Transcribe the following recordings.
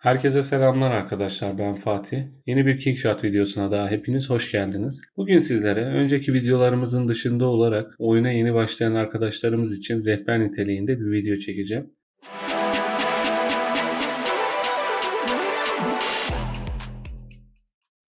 Herkese selamlar arkadaşlar ben Fatih. Yeni bir Kickshot videosuna daha hepiniz hoş geldiniz. Bugün sizlere önceki videolarımızın dışında olarak oyuna yeni başlayan arkadaşlarımız için rehber niteliğinde bir video çekeceğim.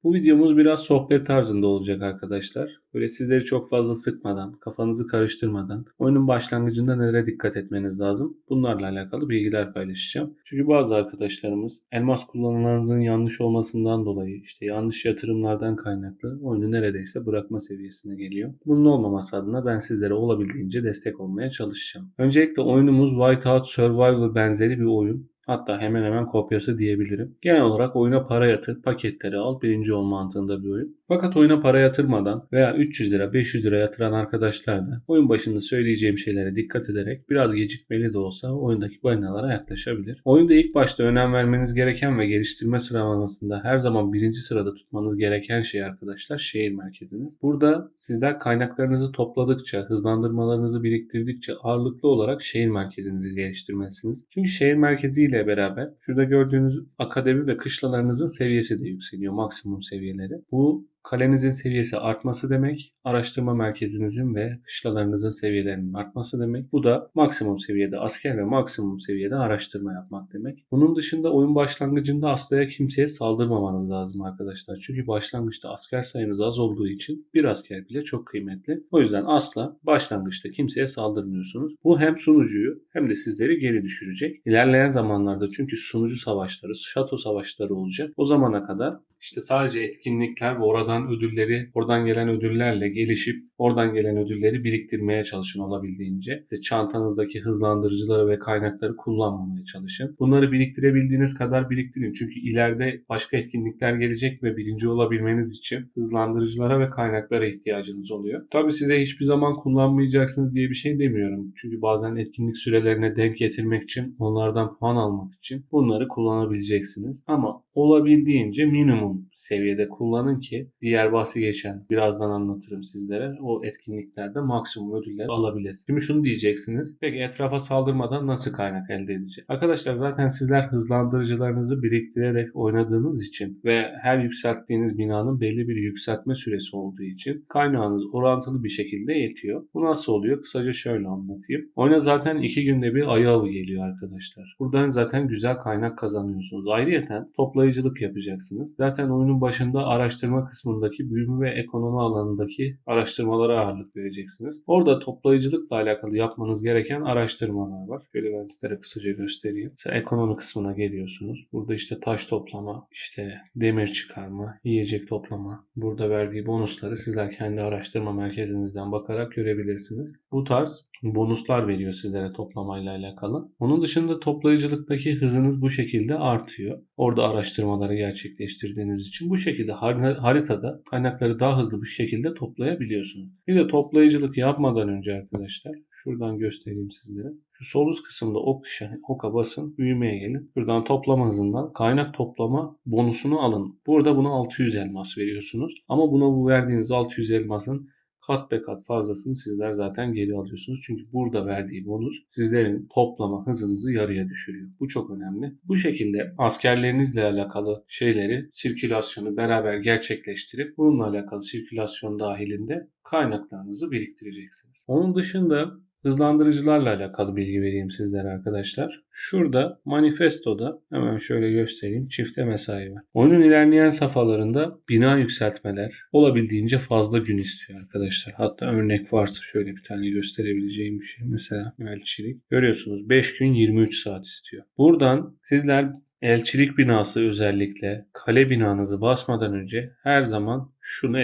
Bu videomuz biraz sohbet tarzında olacak arkadaşlar. Böyle sizleri çok fazla sıkmadan, kafanızı karıştırmadan, oyunun başlangıcında nelere dikkat etmeniz lazım? Bunlarla alakalı bilgiler paylaşacağım. Çünkü bazı arkadaşlarımız elmas kullanımlarının yanlış olmasından dolayı, işte yanlış yatırımlardan kaynaklı oyunu neredeyse bırakma seviyesine geliyor. Bunun olmaması adına ben sizlere olabildiğince destek olmaya çalışacağım. Öncelikle oyunumuz Whiteout Survival benzeri bir oyun. Hatta hemen hemen kopyası diyebilirim. Genel olarak oyuna para yatır, paketleri al, birinci ol mantığında bir oyun. Fakat oyuna para yatırmadan veya 300 lira, 500 lira yatıran arkadaşlar da oyun başında söyleyeceğim şeylere dikkat ederek biraz gecikmeli de olsa oyundaki balinalara yaklaşabilir. Oyunda ilk başta önem vermeniz gereken ve geliştirme sıralamasında her zaman birinci sırada tutmanız gereken şey arkadaşlar şehir merkeziniz. Burada sizler kaynaklarınızı topladıkça, hızlandırmalarınızı biriktirdikçe ağırlıklı olarak şehir merkezinizi geliştirmelisiniz. Çünkü şehir merkezi ile beraber şurada gördüğünüz akademi ve kışlalarınızın seviyesi de yükseliyor maksimum seviyeleri. Bu kalenizin seviyesi artması demek, araştırma merkezinizin ve kışlalarınızın seviyelerinin artması demek. Bu da maksimum seviyede asker ve maksimum seviyede araştırma yapmak demek. Bunun dışında oyun başlangıcında aslaya kimseye saldırmamanız lazım arkadaşlar. Çünkü başlangıçta asker sayınız az olduğu için bir asker bile çok kıymetli. O yüzden asla başlangıçta kimseye saldırmıyorsunuz. Bu hem sunucuyu hem de sizleri geri düşürecek. İlerleyen zamanlarda çünkü sunucu savaşları, şato savaşları olacak. O zamana kadar işte sadece etkinlikler ve oradan ödülleri, oradan gelen ödüllerle gelişip oradan gelen ödülleri biriktirmeye çalışın olabildiğince. İşte çantanızdaki hızlandırıcıları ve kaynakları kullanmamaya çalışın. Bunları biriktirebildiğiniz kadar biriktirin. Çünkü ileride başka etkinlikler gelecek ve birinci olabilmeniz için hızlandırıcılara ve kaynaklara ihtiyacınız oluyor. Tabii size hiçbir zaman kullanmayacaksınız diye bir şey demiyorum. Çünkü bazen etkinlik sürelerine denk getirmek için, onlardan puan almak için bunları kullanabileceksiniz. Ama olabildiğince minimum seviyede kullanın ki diğer bahsi geçen birazdan anlatırım sizlere o etkinliklerde maksimum ödüller alabilirsiniz. Şimdi şunu diyeceksiniz. Peki etrafa saldırmadan nasıl kaynak elde edeceğiz? Arkadaşlar zaten sizler hızlandırıcılarınızı biriktirerek oynadığınız için ve her yükselttiğiniz binanın belli bir yükseltme süresi olduğu için kaynağınız orantılı bir şekilde yetiyor. Bu nasıl oluyor? Kısaca şöyle anlatayım. Oyuna zaten iki günde bir ayı avı geliyor arkadaşlar. Buradan zaten güzel kaynak kazanıyorsunuz. Ayrıyeten toplayıcılık yapacaksınız. Zaten oyunun başında araştırma kısmındaki büyüme ve ekonomi alanındaki araştırmalara ağırlık vereceksiniz. Orada toplayıcılıkla alakalı yapmanız gereken araştırmalar var. Şöyle ben sizlere kısaca göstereyim. Mesela ekonomi kısmına geliyorsunuz. Burada işte taş toplama, işte demir çıkarma, yiyecek toplama. Burada verdiği bonusları sizler kendi araştırma merkezinizden bakarak görebilirsiniz. Bu tarz bonuslar veriyor sizlere toplamayla alakalı. Onun dışında toplayıcılıktaki hızınız bu şekilde artıyor. Orada araştırmaları gerçekleştirdiğiniz için bu şekilde haritada kaynakları daha hızlı bir şekilde toplayabiliyorsunuz. Bir de toplayıcılık yapmadan önce arkadaşlar şuradan göstereyim sizlere. Şu sol üst kısımda ok, oka basın, büyümeye gelin. Buradan toplama hızından kaynak toplama bonusunu alın. Burada buna 600 elmas veriyorsunuz. Ama buna bu verdiğiniz 600 elmasın kat be kat fazlasını sizler zaten geri alıyorsunuz. Çünkü burada verdiği bonus sizlerin toplama hızınızı yarıya düşürüyor. Bu çok önemli. Bu şekilde askerlerinizle alakalı şeyleri, sirkülasyonu beraber gerçekleştirip bununla alakalı sirkülasyon dahilinde kaynaklarınızı biriktireceksiniz. Onun dışında Hızlandırıcılarla alakalı bilgi vereyim sizlere arkadaşlar. Şurada manifestoda hemen şöyle göstereyim çifte mesai var. Oyunun ilerleyen safhalarında bina yükseltmeler olabildiğince fazla gün istiyor arkadaşlar. Hatta örnek varsa şöyle bir tane gösterebileceğim bir şey. Mesela elçilik. Görüyorsunuz 5 gün 23 saat istiyor. Buradan sizler Elçilik binası özellikle kale binanızı basmadan önce her zaman şunu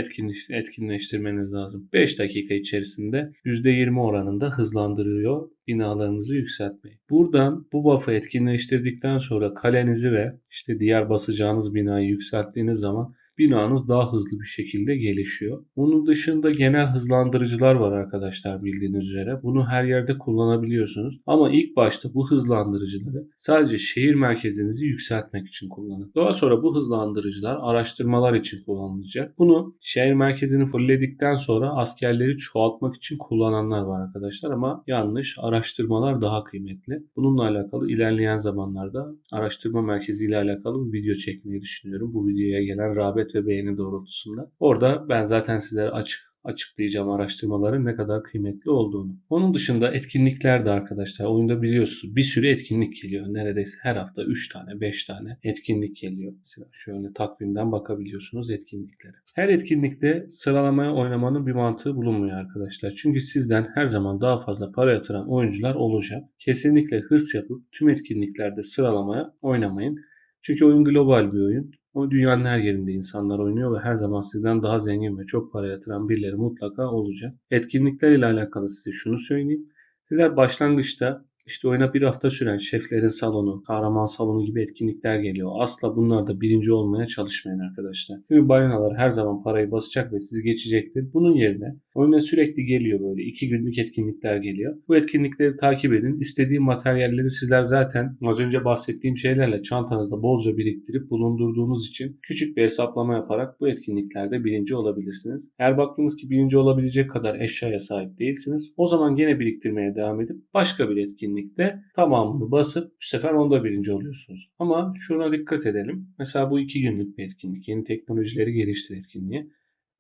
etkinleştirmeniz lazım. 5 dakika içerisinde %20 oranında hızlandırıyor binalarınızı yükseltmeyi. Buradan bu buff'ı etkinleştirdikten sonra kalenizi ve işte diğer basacağınız binayı yükselttiğiniz zaman binanız daha hızlı bir şekilde gelişiyor. Onun dışında genel hızlandırıcılar var arkadaşlar bildiğiniz üzere. Bunu her yerde kullanabiliyorsunuz. Ama ilk başta bu hızlandırıcıları sadece şehir merkezinizi yükseltmek için kullanın. Daha sonra bu hızlandırıcılar araştırmalar için kullanılacak. Bunu şehir merkezini fullledikten sonra askerleri çoğaltmak için kullananlar var arkadaşlar ama yanlış. Araştırmalar daha kıymetli. Bununla alakalı ilerleyen zamanlarda araştırma merkezi ile alakalı bir video çekmeyi düşünüyorum. Bu videoya gelen rağbet ve beğeni doğrultusunda. Orada ben zaten sizlere açık açıklayacağım araştırmaların ne kadar kıymetli olduğunu. Onun dışında etkinlikler de arkadaşlar oyunda biliyorsunuz bir sürü etkinlik geliyor. Neredeyse her hafta 3 tane 5 tane etkinlik geliyor. Mesela şöyle takvimden bakabiliyorsunuz etkinliklere. Her etkinlikte sıralamaya oynamanın bir mantığı bulunmuyor arkadaşlar. Çünkü sizden her zaman daha fazla para yatıran oyuncular olacak. Kesinlikle hırs yapıp tüm etkinliklerde sıralamaya oynamayın. Çünkü oyun global bir oyun. O dünyanın her yerinde insanlar oynuyor ve her zaman sizden daha zengin ve çok para yatıran birileri mutlaka olacak. Etkinlikler ile alakalı size şunu söyleyeyim. Sizler başlangıçta işte oyuna bir hafta süren şeflerin salonu, kahraman salonu gibi etkinlikler geliyor. Asla bunlarda birinci olmaya çalışmayın arkadaşlar. Çünkü balinalar her zaman parayı basacak ve sizi geçecektir. Bunun yerine oyuna sürekli geliyor böyle iki günlük etkinlikler geliyor. Bu etkinlikleri takip edin. İstediğim materyalleri sizler zaten az önce bahsettiğim şeylerle çantanızda bolca biriktirip bulundurduğunuz için küçük bir hesaplama yaparak bu etkinliklerde birinci olabilirsiniz. Eğer baktınız ki birinci olabilecek kadar eşyaya sahip değilsiniz. O zaman gene biriktirmeye devam edip başka bir etkinlik etkinlikte tamamını basıp bu sefer onda birinci oluyorsunuz. Ama şuna dikkat edelim. Mesela bu iki günlük bir etkinlik. Yeni teknolojileri geliştir etkinliği.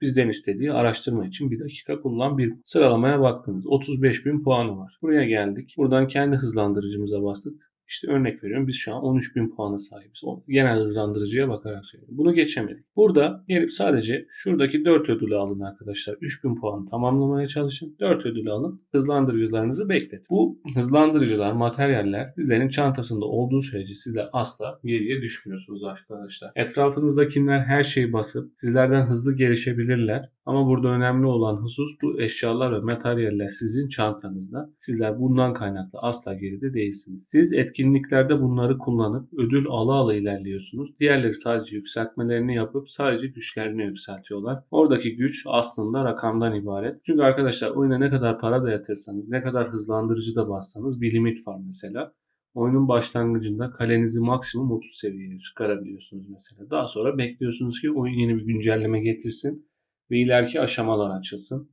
Bizden istediği araştırma için bir dakika kullan bir sıralamaya baktınız. 35 bin puanı var. Buraya geldik. Buradan kendi hızlandırıcımıza bastık. İşte örnek veriyorum biz şu an 13.000 puana sahibiz. O genel hızlandırıcıya bakarak söylüyorum. Bunu geçemedik. Burada gelip sadece şuradaki 4 ödülü alın arkadaşlar. 3.000 puan tamamlamaya çalışın. 4 ödülü alın. Hızlandırıcılarınızı beklet. Bu hızlandırıcılar, materyaller sizlerin çantasında olduğu sürece sizler asla geriye düşmüyorsunuz arkadaşlar. Etrafınızdakiler her şeyi basıp sizlerden hızlı gelişebilirler. Ama burada önemli olan husus bu eşyalar ve materyaller sizin çantanızda. Sizler bundan kaynaklı asla geride değilsiniz. Siz etkinliklerde bunları kullanıp ödül ala ala ilerliyorsunuz. Diğerleri sadece yükseltmelerini yapıp sadece güçlerini yükseltiyorlar. Oradaki güç aslında rakamdan ibaret. Çünkü arkadaşlar oyuna ne kadar para da yatırsanız, ne kadar hızlandırıcı da bassanız bir limit var mesela. Oyunun başlangıcında kalenizi maksimum 30 seviyeye çıkarabiliyorsunuz mesela. Daha sonra bekliyorsunuz ki oyun yeni bir güncelleme getirsin ve ileriki aşamalar açılsın.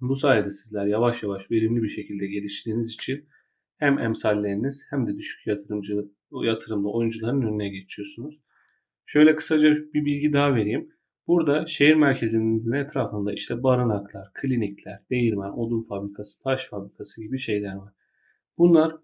Bu sayede sizler yavaş yavaş verimli bir şekilde geliştiğiniz için hem emsalleriniz hem de düşük yatırımcı yatırımlı oyuncuların önüne geçiyorsunuz. Şöyle kısaca bir bilgi daha vereyim. Burada şehir merkezinizin etrafında işte barınaklar, klinikler, değirmen, odun fabrikası, taş fabrikası gibi şeyler var. Bunlar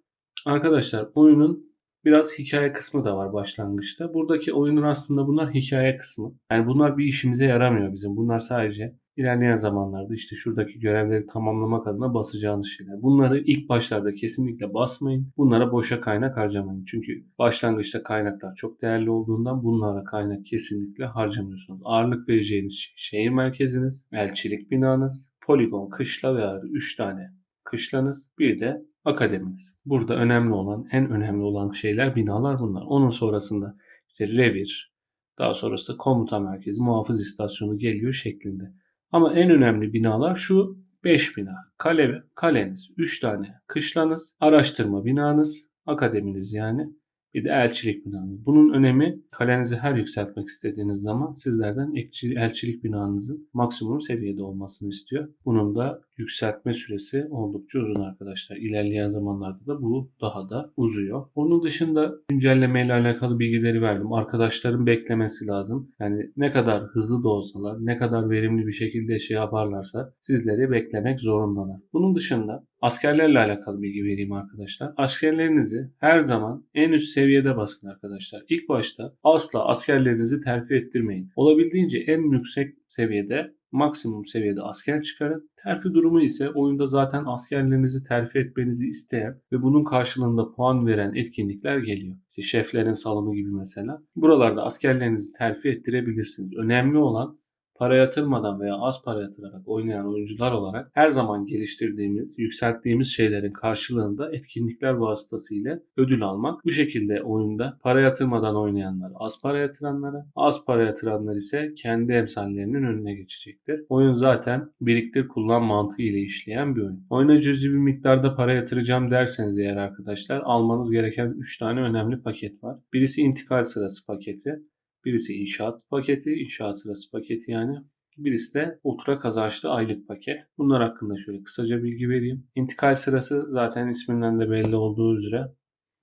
arkadaşlar oyunun biraz hikaye kısmı da var başlangıçta. Buradaki oyunun aslında bunlar hikaye kısmı. Yani bunlar bir işimize yaramıyor bizim. Bunlar sadece ilerleyen zamanlarda işte şuradaki görevleri tamamlamak adına basacağınız şeyler. Bunları ilk başlarda kesinlikle basmayın. Bunlara boşa kaynak harcamayın. Çünkü başlangıçta kaynaklar çok değerli olduğundan bunlara kaynak kesinlikle harcamıyorsunuz. Ağırlık vereceğiniz şey şehir merkeziniz, elçilik binanız, poligon, kışla veya 3 tane kışlanız, bir de akademiniz. Burada önemli olan, en önemli olan şeyler binalar bunlar. Onun sonrasında işte revir, daha sonrasında komuta merkezi, muhafız istasyonu geliyor şeklinde. Ama en önemli binalar şu 5 bina. Kale, kaleniz, 3 tane kışlanız, araştırma binanız, akademiniz yani. Bir de elçilik binanız. Bunun önemi kalenizi her yükseltmek istediğiniz zaman sizlerden elçilik binanızın maksimum seviyede olmasını istiyor. Bunun da yükseltme süresi oldukça uzun arkadaşlar. İlerleyen zamanlarda da bu daha da uzuyor. Onun dışında güncelleme ile alakalı bilgileri verdim. Arkadaşların beklemesi lazım. Yani ne kadar hızlı da olsalar, ne kadar verimli bir şekilde şey yaparlarsa sizleri beklemek zorundalar. Bunun dışında askerlerle alakalı bilgi vereyim arkadaşlar. Askerlerinizi her zaman en üst seviyede basın arkadaşlar. İlk başta asla askerlerinizi terfi ettirmeyin. Olabildiğince en yüksek seviyede maksimum seviyede asker çıkarın. Terfi durumu ise oyunda zaten askerlerinizi terfi etmenizi isteyen ve bunun karşılığında puan veren etkinlikler geliyor. İşte şeflerin salonu gibi mesela. Buralarda askerlerinizi terfi ettirebilirsiniz. Önemli olan para yatırmadan veya az para yatırarak oynayan oyuncular olarak her zaman geliştirdiğimiz, yükselttiğimiz şeylerin karşılığında etkinlikler vasıtasıyla ödül almak. Bu şekilde oyunda para yatırmadan oynayanlar az para yatıranlara, az para yatıranlar ise kendi emsallerinin önüne geçecektir. Oyun zaten biriktir kullan mantığı ile işleyen bir oyun. Oyuna cüzi bir miktarda para yatıracağım derseniz eğer arkadaşlar almanız gereken 3 tane önemli paket var. Birisi intikal sırası paketi. Birisi inşaat paketi, inşaat sırası paketi yani. Birisi de ultra kazançlı aylık paket. Bunlar hakkında şöyle kısaca bilgi vereyim. İntikal sırası zaten isminden de belli olduğu üzere.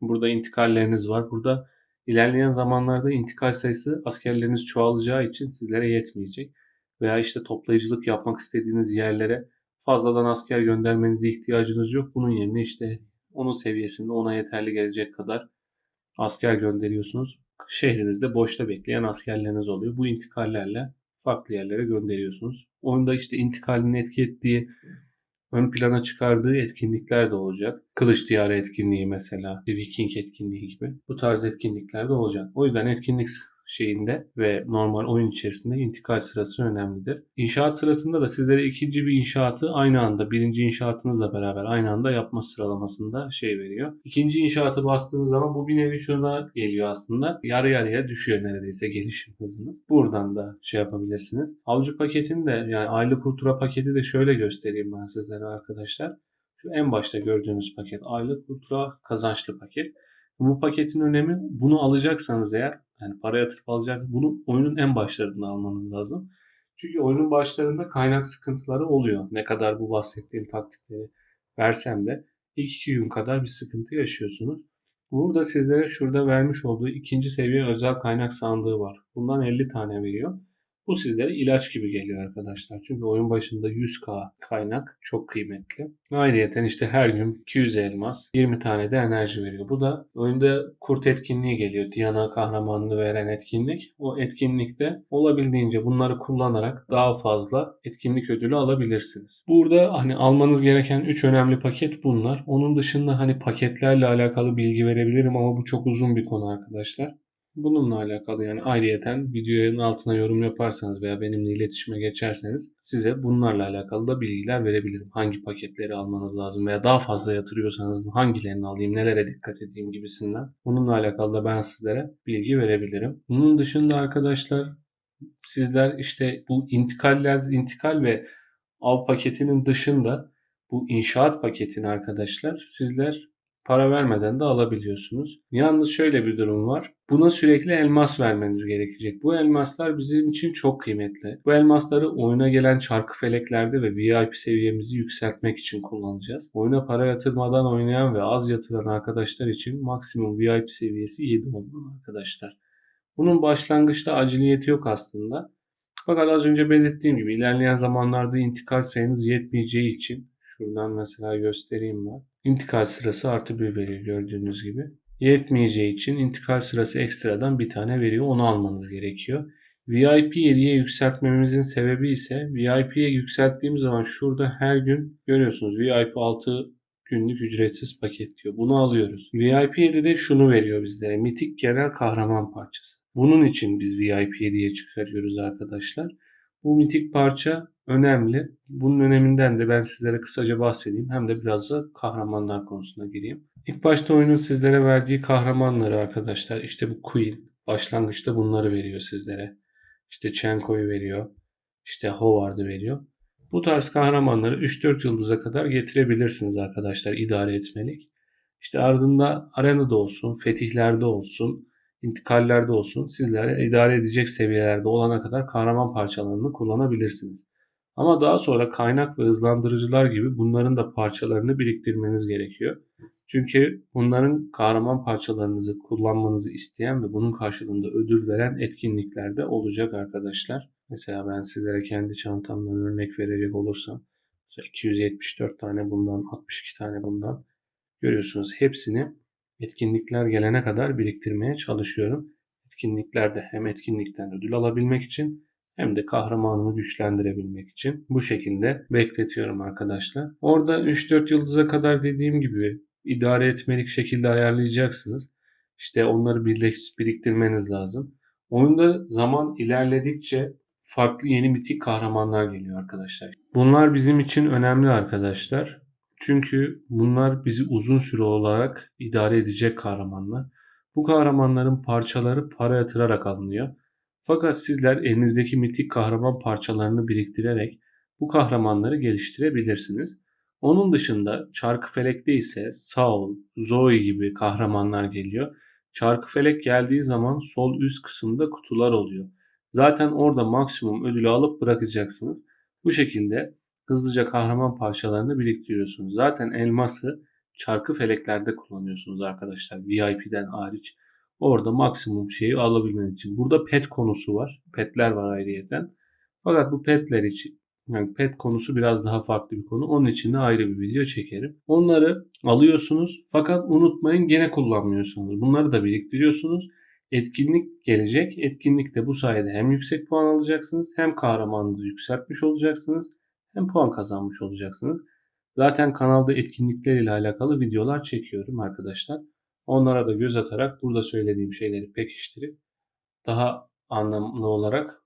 Burada intikalleriniz var. Burada ilerleyen zamanlarda intikal sayısı askerleriniz çoğalacağı için sizlere yetmeyecek. Veya işte toplayıcılık yapmak istediğiniz yerlere fazladan asker göndermenize ihtiyacınız yok. Bunun yerine işte onun seviyesinde ona yeterli gelecek kadar asker gönderiyorsunuz. Şehrinizde boşta bekleyen askerleriniz oluyor. Bu intikallerle farklı yerlere gönderiyorsunuz. Oyunda işte intikalini etki ettiği ön plana çıkardığı etkinlikler de olacak. Kılıç diyarı etkinliği mesela, Viking etkinliği gibi. Bu tarz etkinlikler de olacak. O yüzden etkinlik şeyinde ve normal oyun içerisinde intikal sırası önemlidir. İnşaat sırasında da sizlere ikinci bir inşaatı aynı anda birinci inşaatınızla beraber aynı anda yapma sıralamasında şey veriyor. İkinci inşaatı bastığınız zaman bu bir nevi şuna geliyor aslında. Yarı yarıya düşüyor neredeyse gelişim hızınız. Buradan da şey yapabilirsiniz. Avcı paketini de yani aylık ultra paketi de şöyle göstereyim ben sizlere arkadaşlar. Şu en başta gördüğünüz paket aylık ultra kazançlı paket. Bu paketin önemi bunu alacaksanız eğer yani para yatırıp alacak bunu oyunun en başlarında almanız lazım. Çünkü oyunun başlarında kaynak sıkıntıları oluyor. Ne kadar bu bahsettiğim taktikleri versem de ilk iki gün kadar bir sıkıntı yaşıyorsunuz. Burada sizlere şurada vermiş olduğu ikinci seviye özel kaynak sandığı var. Bundan 50 tane veriyor. Bu sizlere ilaç gibi geliyor arkadaşlar. Çünkü oyun başında 100k kaynak çok kıymetli. Ayrıca işte her gün 200 elmas, 20 tane de enerji veriyor. Bu da oyunda kurt etkinliği geliyor. Diana kahramanlığı veren etkinlik. O etkinlikte olabildiğince bunları kullanarak daha fazla etkinlik ödülü alabilirsiniz. Burada hani almanız gereken 3 önemli paket bunlar. Onun dışında hani paketlerle alakalı bilgi verebilirim ama bu çok uzun bir konu arkadaşlar. Bununla alakalı yani ayrıyeten videonun altına yorum yaparsanız veya benimle iletişime geçerseniz size bunlarla alakalı da bilgiler verebilirim. Hangi paketleri almanız lazım veya daha fazla yatırıyorsanız hangilerini alayım, nelere dikkat edeyim gibisinden. Bununla alakalı da ben sizlere bilgi verebilirim. Bunun dışında arkadaşlar sizler işte bu intikaller, intikal ve av paketinin dışında bu inşaat paketini arkadaşlar sizler para vermeden de alabiliyorsunuz. Yalnız şöyle bir durum var. Buna sürekli elmas vermeniz gerekecek. Bu elmaslar bizim için çok kıymetli. Bu elmasları oyuna gelen çarkı feleklerde ve VIP seviyemizi yükseltmek için kullanacağız. Oyuna para yatırmadan oynayan ve az yatıran arkadaşlar için maksimum VIP seviyesi 7 olmalı arkadaşlar. Bunun başlangıçta aciliyeti yok aslında. Fakat az önce belirttiğim gibi ilerleyen zamanlarda intikal sayınız yetmeyeceği için şuradan mesela göstereyim ben. İntikal sırası artı bir veriyor gördüğünüz gibi. Yetmeyeceği için intikal sırası ekstradan bir tane veriyor. Onu almanız gerekiyor. VIP 7'ye yükseltmemizin sebebi ise VIP'ye yükselttiğimiz zaman şurada her gün görüyorsunuz VIP 6 günlük ücretsiz paket diyor. Bunu alıyoruz. VIP 7'de şunu veriyor bizlere. Mitik genel kahraman parçası. Bunun için biz VIP 7'ye çıkarıyoruz arkadaşlar. Bu mitik parça önemli. Bunun öneminden de ben sizlere kısaca bahsedeyim. Hem de biraz da kahramanlar konusuna gireyim. İlk başta oyunun sizlere verdiği kahramanları arkadaşlar işte bu Queen başlangıçta bunları veriyor sizlere. İşte Chenko'yu veriyor. İşte Howard'ı veriyor. Bu tarz kahramanları 3-4 yıldıza kadar getirebilirsiniz arkadaşlar idare etmelik. İşte ardında arenada olsun, fetihlerde olsun, intikallerde olsun sizlere idare edecek seviyelerde olana kadar kahraman parçalarını kullanabilirsiniz. Ama daha sonra kaynak ve hızlandırıcılar gibi bunların da parçalarını biriktirmeniz gerekiyor. Çünkü bunların kahraman parçalarınızı kullanmanızı isteyen ve bunun karşılığında ödül veren etkinliklerde olacak arkadaşlar. Mesela ben sizlere kendi çantamdan örnek verecek olursam 274 tane bundan 62 tane bundan görüyorsunuz hepsini etkinlikler gelene kadar biriktirmeye çalışıyorum. Etkinliklerde hem etkinlikten ödül alabilmek için hem de kahramanımı güçlendirebilmek için bu şekilde bekletiyorum arkadaşlar. Orada 3-4 yıldıza kadar dediğim gibi idare etmelik şekilde ayarlayacaksınız. İşte onları biriktirmeniz lazım. Oyunda zaman ilerledikçe farklı yeni mitik kahramanlar geliyor arkadaşlar. Bunlar bizim için önemli arkadaşlar. Çünkü bunlar bizi uzun süre olarak idare edecek kahramanlar. Bu kahramanların parçaları para yatırarak alınıyor. Fakat sizler elinizdeki mitik kahraman parçalarını biriktirerek bu kahramanları geliştirebilirsiniz. Onun dışında Çarkıfelek'te ise Saul, Zoe gibi kahramanlar geliyor. Çarkıfelek geldiği zaman sol üst kısımda kutular oluyor. Zaten orada maksimum ödülü alıp bırakacaksınız. Bu şekilde hızlıca kahraman parçalarını biriktiriyorsunuz. Zaten elması çarkı feleklerde kullanıyorsunuz arkadaşlar. VIP'den hariç. Orada maksimum şeyi alabilmeniz için. Burada pet konusu var. Petler var ayrıyeten. Fakat bu petler için yani pet konusu biraz daha farklı bir konu. Onun için de ayrı bir video çekerim. Onları alıyorsunuz fakat unutmayın gene kullanmıyorsunuz. Bunları da biriktiriyorsunuz. Etkinlik gelecek. Etkinlikte bu sayede hem yüksek puan alacaksınız hem kahramanlığı yükseltmiş olacaksınız hem puan kazanmış olacaksınız. Zaten kanalda etkinlikler ile alakalı videolar çekiyorum arkadaşlar. Onlara da göz atarak burada söylediğim şeyleri pekiştirip daha anlamlı olarak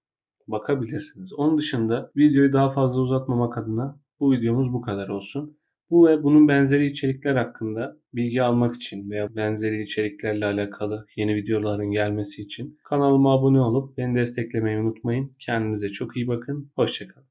bakabilirsiniz. Onun dışında videoyu daha fazla uzatmamak adına bu videomuz bu kadar olsun. Bu ve bunun benzeri içerikler hakkında bilgi almak için veya benzeri içeriklerle alakalı yeni videoların gelmesi için kanalıma abone olup beni desteklemeyi unutmayın. Kendinize çok iyi bakın. Hoşçakalın.